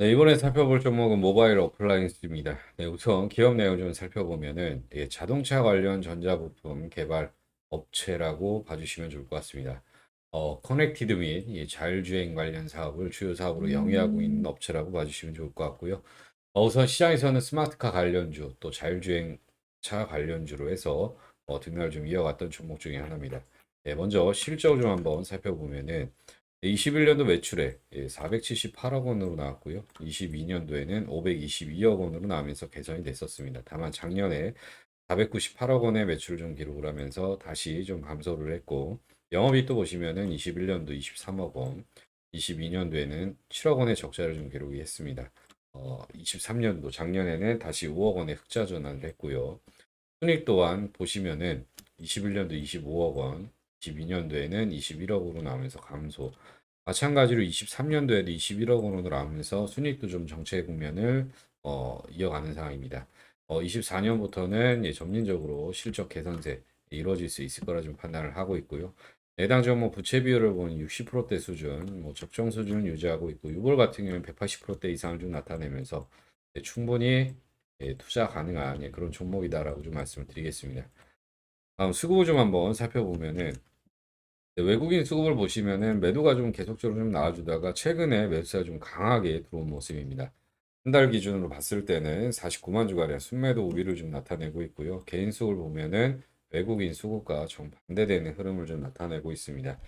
네, 이번에 살펴볼 종목은 모바일 어플라이언스입니다. 네, 우선 기업 내용을 좀 살펴보면은 예, 자동차 관련 전자부품 개발 업체라고 봐주시면 좋을 것 같습니다. 어, 커넥티드 및 예, 자율주행 관련 사업을 주요 사업으로 영위하고 있는 업체라고 봐주시면 좋을 것 같고요. 어, 우선 시장에서는 스마트카 관련주 또 자율주행 차 관련주로 해서 어, 등락을 좀 이어갔던 종목 중에 하나입니다. 네, 먼저 실적을 좀 한번 살펴보면은 21년도 매출액 478억 원으로 나왔고요. 22년도에는 522억 원으로 나오면서 개선이 됐었습니다. 다만 작년에 498억 원의 매출을 좀 기록을 하면서 다시 좀 감소를 했고 영업이익도 보시면은 21년도 23억 원, 22년도에는 7억 원의 적자를 좀 기록이 했습니다. 어, 23년도 작년에는 다시 5억 원의 흑자 전환을 했고요. 순익 또한 보시면은 21년도 25억 원, 22년도에는 21억 으로 나오면서 감소. 마찬가지로 23년도에도 21억 원으로 나오면서 순이익도 좀 정체 국면을 어, 이어가는 상황입니다. 어, 24년부터는 예, 점진적으로 실적 개선세 이루어질 수 있을 거라 좀 판단을 하고 있고요. 내당 종목 부채 비율을 보면 60%대 수준, 뭐 적정 수준을 유지하고 있고 유볼 같은 경우는 180%대 이상을 좀 나타내면서 예, 충분히 예, 투자 가능한 예, 그런 종목이다라고 좀 말씀을 드리겠습니다. 다음 수급을 좀 한번 살펴보면은 네, 외국인 수급을 보시면은 매도가 좀 계속적으로 좀 나와주다가 최근에 매수가 좀 강하게 들어온 모습입니다. 한 달 기준으로 봤을 때는 49만 주가량 순매도 우위를 좀 나타내고 있고요. 개인 수급을 보면은 외국인 수급과 정반대되는 흐름을 좀 나타내고 있습니다.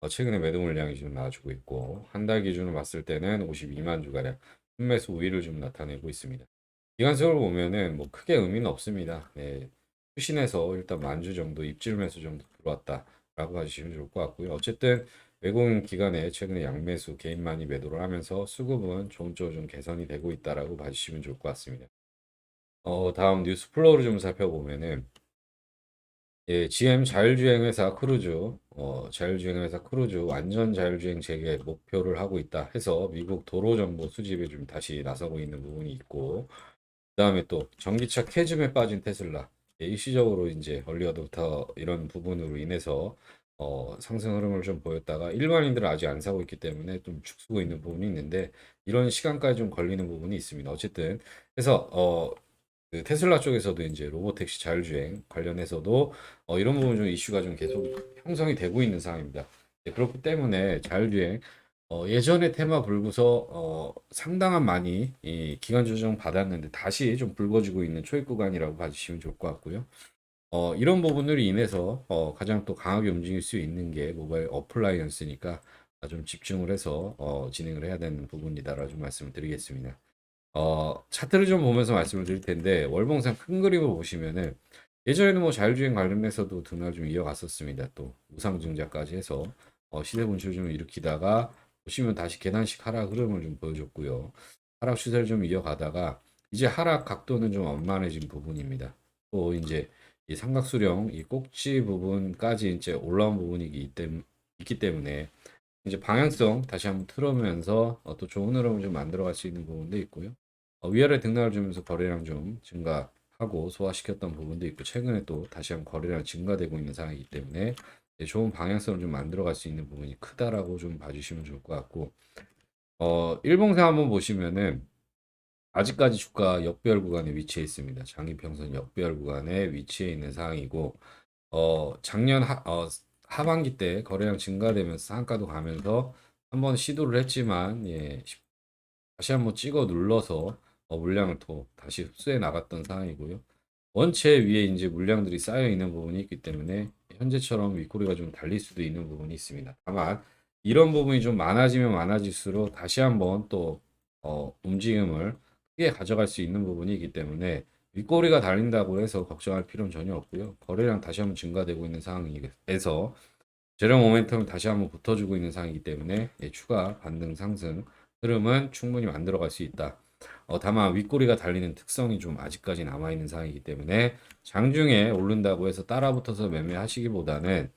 어, 최근에 매도 물량이 좀 나와주고 있고 한 달 기준으로 봤을 때는 52만 주가량 순매수 우위를 좀 나타내고 있습니다. 기관수를 보면은 뭐 크게 의미는 없습니다. 네, 추신해서 일단 만주 정도 입질 매수 정도 들어왔다 라고 봐주시면 좋을 것 같고요. 어쨌든 외국인 기관에 최근에 양매수 개인만이 매도를 하면서 수급은 좀좀 좀 개선이 되고 있다라고 봐주시면 좋을 것 같습니다. 어, 다음 뉴스 플로우를 좀 살펴보면은 예, GM 자율주행 회사 크루즈, 어, 자율주행 회사 크루즈 완전 자율주행 재개 목표를 하고 있다 해서 미국 도로 정보 수집에 좀 다시 나서고 있는 부분이 있고, 그 다음에 또 전기차 캐즘에 빠진 테슬라 예, 일시적으로 이제 얼리어부터 이런 부분으로 인해서 어, 상승 흐름을 좀 보였다가 일반인들은 아직 안 사고 있기 때문에 좀 죽쓰고 있는 부분이 있는데 이런 시간까지 좀 걸리는 부분이 있습니다. 어쨌든 그래서 어, 그 테슬라 쪽에서도 이제 로보택시 자율주행 관련해서도 어, 이런 부분 좀 이슈가 좀 계속 형성이 되고 있는 상황입니다. 네, 그렇기 때문에 자율주행 어, 예전에 테마 불구서 어, 상당한 많이 이 기간 조정 받았는데 다시 좀 붉어지고 있는 초입 구간이라고 봐주시면 좋을 것 같고요. 어, 이런 부분으로 인해서 어, 가장 또 강하게 움직일 수 있는 게 모바일 어플라이언스니까 좀 집중을 해서 어, 진행을 해야 되는 부분이다라고 좀 말씀을 드리겠습니다. 어, 차트를 좀 보면서 말씀을 드릴 텐데 월봉상 큰 그림을 보시면은 예전에는 뭐 자율주행 관련해서도 등락을 좀 이어갔었습니다. 또 우상증자까지 해서 어, 시세 분출을 좀 일으키다가 보시면 다시 계단식 하락 흐름을 좀 보여줬고요. 하락 추세를 좀 이어가다가 이제 하락 각도는 좀 완만해진 부분입니다. 또 이제 이 삼각수령 이 꼭지 부분까지 이제 올라온 때문에 있기 때문에 이제 방향성 다시 한번 틀어면서 어, 또 좋은 흐름을 좀 만들어갈 수 있는 부분도 있고요. 어, 위아래 등락을 주면서 거래량 좀 증가하고 소화시켰던 부분도 있고 최근에 또 다시 한번 거래량 증가되고 있는 상황이기 때문에 네, 좋은 방향성을 좀 만들어갈 수 있는 부분이 크다라고 좀 봐주시면 좋을 것 같고 어, 일봉상 한번 보시면은 아직까지 주가 역별 구간에 위치해 있습니다. 장기평선 역별 구간에 위치해 있는 상황이고 어, 작년 하, 어, 하반기 때 거래량 증가되면서 상한가도 가면서 한번 시도를 했지만 예, 다시 한번 찍어 눌러서 어, 물량을 또 다시 흡수해 나갔던 상황이고요. 원체 위에 이제 물량들이 쌓여 있는 부분이 있기 때문에 현재처럼 윗꼬리가 좀 달릴 수도 있는 부분이 있습니다. 다만 이런 부분이 좀 많아지면 많아질수록 다시 한번 또 어, 움직임을 크게 가져갈 수 있는 부분이 있기 때문에 윗꼬리가 달린다고 해서 걱정할 필요는 전혀 없고요. 거래량 다시 한번 증가되고 있는 상황에서 재료 모멘텀을 다시 한번 붙어주고 있는 상황이기 때문에 예, 추가 반등 상승 흐름은 충분히 만들어갈 수 있다. 어, 다만 윗꼬리가 달리는 특성이 좀 아직까지 남아있는 상황이기 때문에 장중에 오른다고 해서 따라붙어서 매매하시기보다는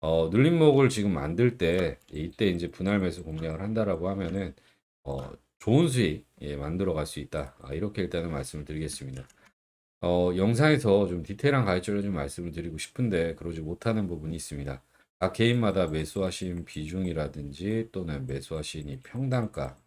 어, 눌림목을 지금 만들 때 이때 이제 분할 매수 공략을 한다라고 하면은 어, 좋은 수익 예, 만들어 갈 수 있다. 아, 이렇게 일단은 말씀을 드리겠습니다. 어, 영상에서 좀 디테일한 가이드를 좀 말씀을 드리고 싶은데 그러지 못하는 부분이 있습니다. 각 개인마다 매수하신 비중이라든지 또는 매수하신 이 평단가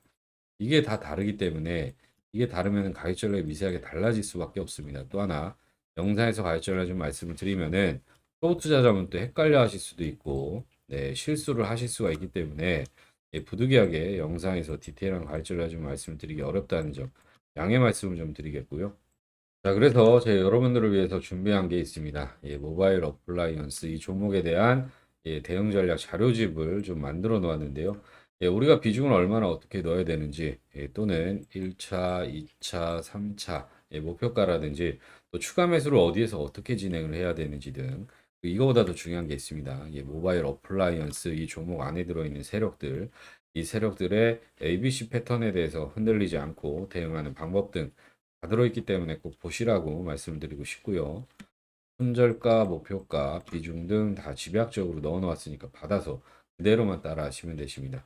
이게 다 다르기 때문에 이게 다르면 가격 전략이 미세하게 달라질 수밖에 없습니다. 또 하나 영상에서 가격 전략 좀 말씀을 드리면은 초보 투자자분 또 헷갈려 하실 수도 있고 네, 실수를 하실 수가 있기 때문에 예, 부득이하게 영상에서 디테일한 가격 전략 좀 말씀을 드리기 어렵다는 점 양해 말씀을 좀 드리겠고요. 자, 그래서 제 여러분들을 위해서 준비한 게 있습니다. 예, 모바일 어플라이언스 이 종목에 대한 예, 대응 전략 자료집을 좀 만들어 놓았는데요. 예, 우리가 비중을 얼마나 어떻게 넣어야 되는지, 예, 또는 1차, 2차, 3차, 예, 목표가라든지, 또 추가 매수를 어디에서 어떻게 진행을 해야 되는지 등, 이거보다 더 중요한 게 있습니다. 예, 모바일 어플라이언스 이 종목 안에 들어있는 세력들, 이 세력들의 ABC 패턴에 대해서 흔들리지 않고 대응하는 방법 등, 다 들어있기 때문에 꼭 보시라고 말씀드리고 싶고요. 손절가, 목표가, 비중 등 다 집약적으로 넣어 놓았으니까 받아서 그대로만 따라 하시면 되십니다.